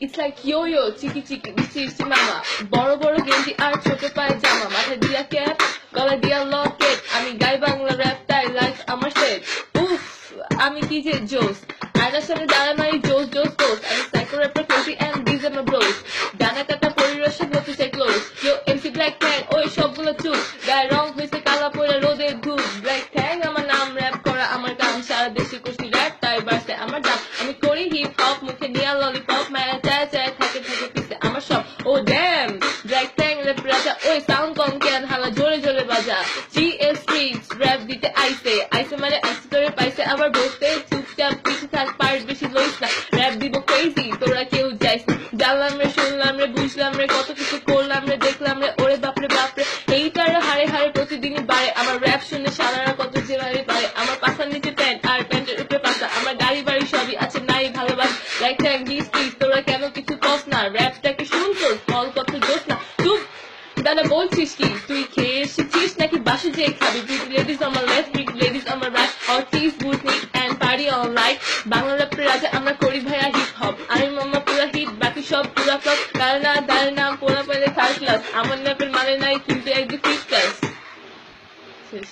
It's like ইয়ো ইয়ো চিকি চিকি মিষ্টি মামা বড় বড় গেঞ্জি আর ছোট পায়ে জামা মাথায় দিয়া ক্যাপ গলা দিয়া লকেট আমি গাই বাংলা র্যাপ তাই লাইফ আমার সেট উফ আমি কি যে জোস আয়নার সামনে দাঁড়ায় মারি জোস জোস জোস আমি psycho rapper cozy and these are my bros ডানা কাটা পরিরসে নতুন চাই close yo MC black tang ওই সবগুলো চুপ গায়ে রং হয়েছে কালা পড়ে রোদের ধূপ ব্ল্যাক ট্যাং আমার নাম র্যাপ করা আমার কাম সারা দেশে করছি র্যাপ তাই বাড়ছে আমার দাম আমি করি হিপ হপ মুখে নিয়া ললিপপ মায়া জোরে জোরে বাজা জি এস স্ট্রিট র্যাপ দিতে আইসে। আইসে মানে আইসে তোরে পাইছে আবার বসতে চুপচাপ পিছে থাক পার্ট বেশি লইস না। র্যাপ দিব ক্রেজি তোরা কেউ যাইস জানলাম রে, শুনলাম রে, বুঝলাম রে, কত কিছু করলাম রে, দেখলাম রে, ওরে বাপরে বাপরে। এইটার হারে হারে প্রতিদিনই বাড়ে। আমার র্যাপ শুনে সারারা কত মারে পারে আমার পাশার নিচে প্যান্ট আর প্যান্টের উপরে পাশা। আমার গাড়ি বাড়ি সবই আছে, নাই ভালোবাস। লাইক ট্যাং দিস প্লিজ তোরা কেন কিছু কস না? র্যাপটাকে ফল বলছিস কি? তুই খেয়ে এসেছিস নাকি বাসে যেয়ে খাবি? তুই লেডিস আমার লেফট তুই লেডিস আমার right or cheese বুটনিক and party all night Bangla র্যাপের রাজা আমরা করি ভাইয়া হিপ হপ আমি মাম্মা পুরা হিট বাকি সব পুরা ফ্লপ দাঁড়ে না দাঁড়ে না পোলা পেলে থার্ড ক্লাস আমার র্যাপের মানে নাই, কিন্তু একদিন ফিফথ ক্লাস শেষ।